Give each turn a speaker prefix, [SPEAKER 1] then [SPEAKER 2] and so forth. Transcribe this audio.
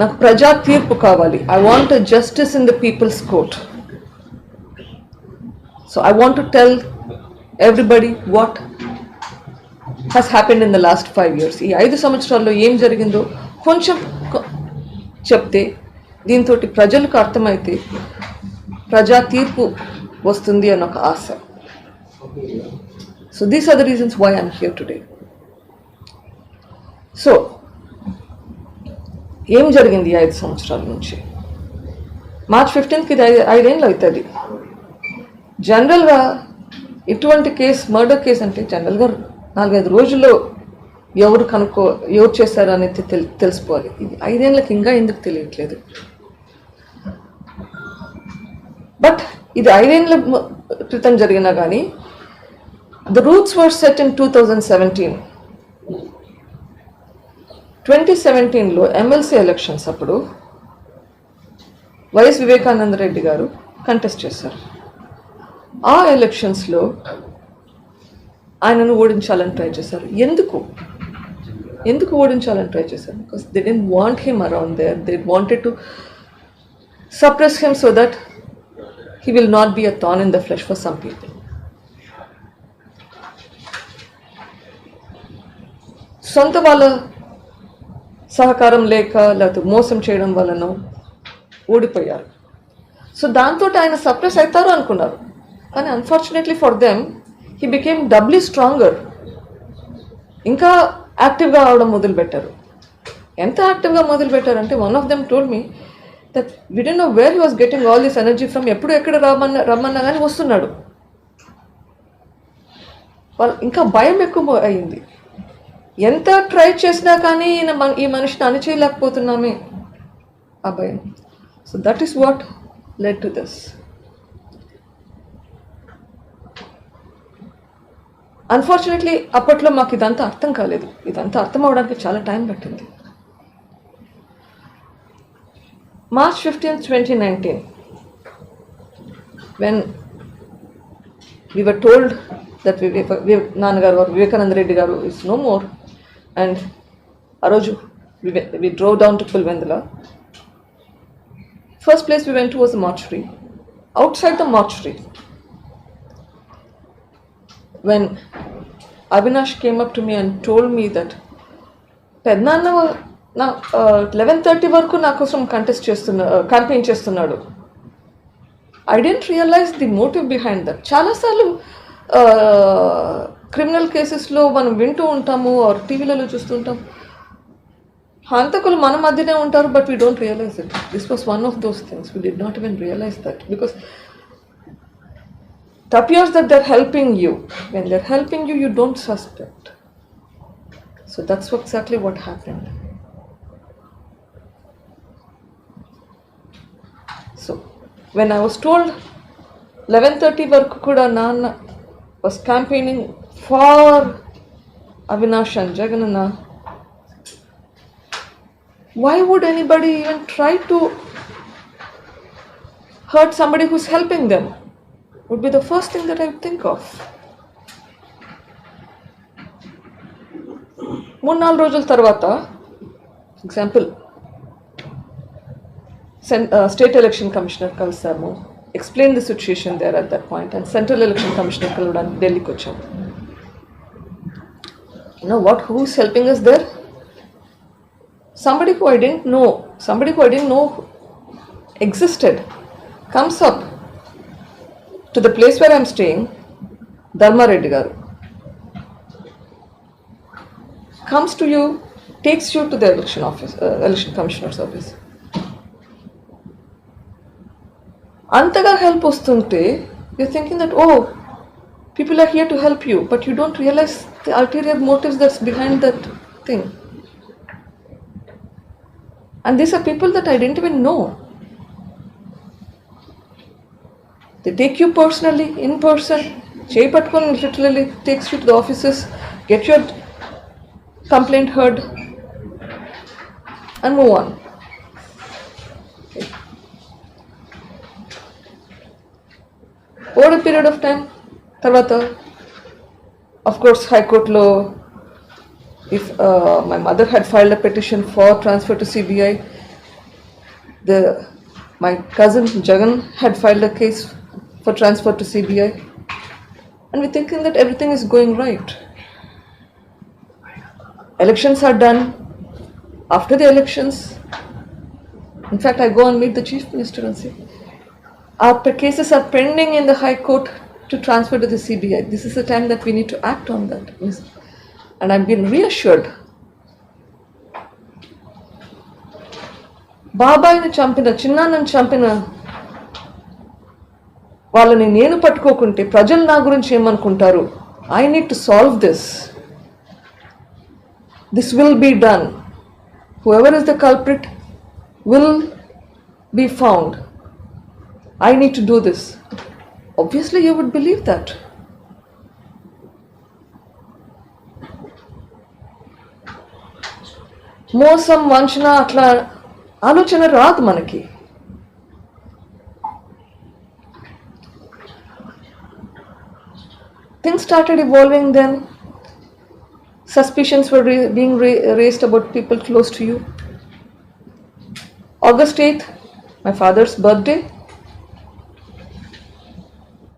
[SPEAKER 1] నాకు ప్రజా తీర్పు కావాలి. I want justice in the people's court so I want tell everybody what has happened in the last five years ఈ ఐదు సంవత్సరాల్లో ఏం జరిగిందో కొంచెం చెప్తే దీంతో ప్రజలకు అర్థమైతే ప్రజా తీర్పు వస్తుంది అని ఒక ఆశ. So these are the reasons why I'm here today so ఏం జరిగింది ఐదు సంవత్సరాల నుంచి? మార్చ్ ఫిఫ్టీన్త్కి ఇది ఐదేళ్ళు అవుతుంది. జనరల్గా ఇటువంటి కేసు మర్డర్ కేసు అంటే జనరల్గా నాలుగైదు రోజుల్లో ఎవరు కనుక్కో ఎవరు చేశారు అనేది తెలి తెలిసిపోవాలి ఇది ఐదేళ్ళకి ఇంకా ఎందుకు తెలియట్లేదు? బట్ ఇది ఐదేళ్ళ క్రితం జరిగినా కానీ the roots were set in two thousand seventeen. Twenty సెవెంటీన్లో ఎమ్మెల్సీ ఎలక్షన్స్ అప్పుడు వైఎస్ వివేకానంద రెడ్డి గారు కంటెస్ట్ చేశారు. ఆ ఎలక్షన్స్లో ఆయనను ఓడించాలని ట్రై చేశారు. ఎందుకు? ఎందుకు ఓడించాలని ట్రై చేశారు? Because they don't want him around there they wanted to suppress him so that he will not be a thorn in the flesh for some people సొంత వాళ్ళ సహకారం లేక లేకపోతే మోసం చేయడం వలన ఓడిపోయారు. సో దాంతో ఆయన సప్రెస్ అవుతారు అనుకున్నారు. కానీ unfortunately for them he became doubly stronger ఇంకా యాక్టివ్గా అవడం మొదలుపెట్టారు. ఎంత యాక్టివ్గా మొదలుపెట్టారంటే one of them told me that we know where he was getting all this energy from ఎప్పుడు ఎక్కడ రమ్మన్నా రమ్మన్నా కానీ వస్తున్నాడు. వాళ్ళు ఇంకా భయం ఎక్కువ అయింది. ఎంత ట్రై చేసినా కానీ ఈయన ఈ మనిషిని అణిచేయలేకపోతున్నామే. ఆ భయం. So that is what led to this unfortunately అప్పట్లో మాకు ఇదంతా అర్థం కాలేదు. ఇదంతా అర్థం అవడానికి చాలా టైం పట్టింది. March fifteenth twenty nineteen when we were told that నాన్నగారు వివేకానంద రెడ్డి గారు ఇస్ నో మోర్ అండ్ ఆ రోజు we, went- we drove down to Pulivendula first place we went to was the mortuary outside the mortuary when Avinash came up to me and told me that పెద్దనాన్న నా eleven thirty వరకు నా కోసం contest చేస్తున్నా campaign చేస్తున్నాడు I didn't realize the motive behind that చాలాసార్లు criminal కేసెస్లో మనం వింటూ ఉంటాము ఆర్ టీవీలలో చూస్తుంటాం హంతకులు మన మధ్యనే ఉంటారు but we don't realize it this was one of those things we did not even realize that because it appears that they're helping you. When they're helping you, you don't suspect. So that's what- exactly what happened. So when I was told 11:30 వరకు కూడా నాన్న was campaigning for Avinash and Jaganana, why would anybody even try to hurt somebody who's helping them? Would be the first thing that I would think of. మూడు నాలుగు రోజుల తర్వాత example సెన్ state election commissioner కలిసాము explain the situation there at that point and central election commissioner కలవడానికి ఢిల్లీకి వచ్చాము No what who's helping is there somebody who I didn't know, somebody who I didn't know existed, comes up to the place where I'm staying, Dharma Reddy garu, comes to you, takes you to the election office, uh, election commissioner's office. అంతగా help వస్తుంటే you thinking that oh people are here to help you but you don't realise the ulterior motives that's behind that thing. And these are people that I didn't even know. They take you personally, in person. Jay Patkan literally takes you to the offices, get your complaint heard, and move on. Over a period of time, Tarvata of course High Court లో if uh, my mother had filed a petition for transfer to CBI, the my cousin Jagan had filed a case for transfer to CBI, and we're thinking that everything is going right. Elections are done. After the elections, in fact, I go and meet the chief minister and say, our cases are pending in the High Court to transfer to the CBI. This is the time that we need to act on that. And I've been reassured. బాబాయిని చంపిన చిన్నాన్నని చంపిన వాళ్ళని నేను పట్టుకోకుంటే ప్రజలు నా గురించి ఏమనుకుంటారు I need to solve this this will be done whoever is the culprit will be found I need to do this Obviously, you would believe that. మోసం వంచన అట్లా ఆలోచన రాదు మనకి things started evolving then suspicions were being raised about people close to you August 8th, my father's birthday,